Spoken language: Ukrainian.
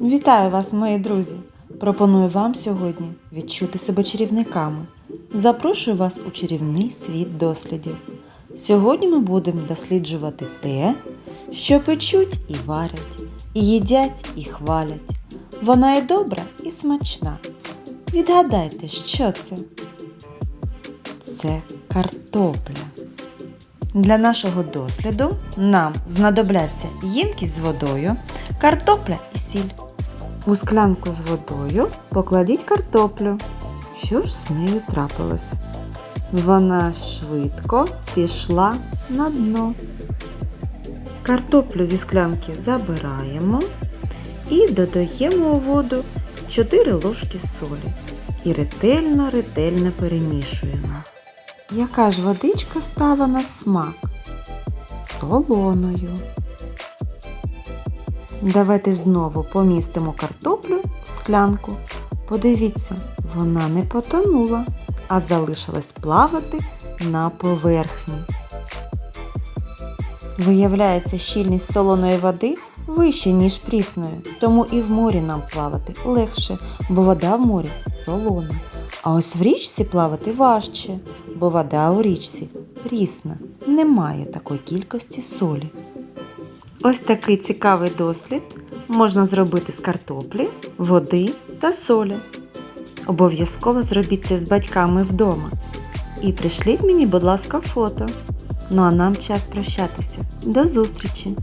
Вітаю вас, мої друзі! Пропоную вам сьогодні відчути себе чарівниками. Запрошую вас у чарівний світ дослідів. Сьогодні ми будемо досліджувати те, що печуть і варять, і їдять і хвалять. Вона і добра, і смачна. Відгадайте, що це? Це картопля. Для нашого досліду нам знадобляться ємкість з водою, картопля і сіль. У склянку з водою покладіть картоплю. Що ж з нею трапилось? Вона швидко пішла на дно. Картоплю зі склянки забираємо і додаємо у воду 4 ложки солі і ретельно-ретельно перемішуємо. Яка ж водичка стала на смак? Солоною. Давайте знову помістимо картоплю в склянку. Подивіться, вона не потонула, а залишилась плавати на поверхні. Виявляється, щільність солоної води вища, ніж прісної, тому і в морі нам плавати легше, бо вода в морі солона. А ось в річці плавати важче, бо вода у річці прісна, немає такої кількості солі. Ось такий цікавий дослід можна зробити з картоплі, води та солі. Обов'язково зробіть це з батьками вдома. І пришліть мені, будь ласка, фото. Ну а нам час прощатися. До зустрічі!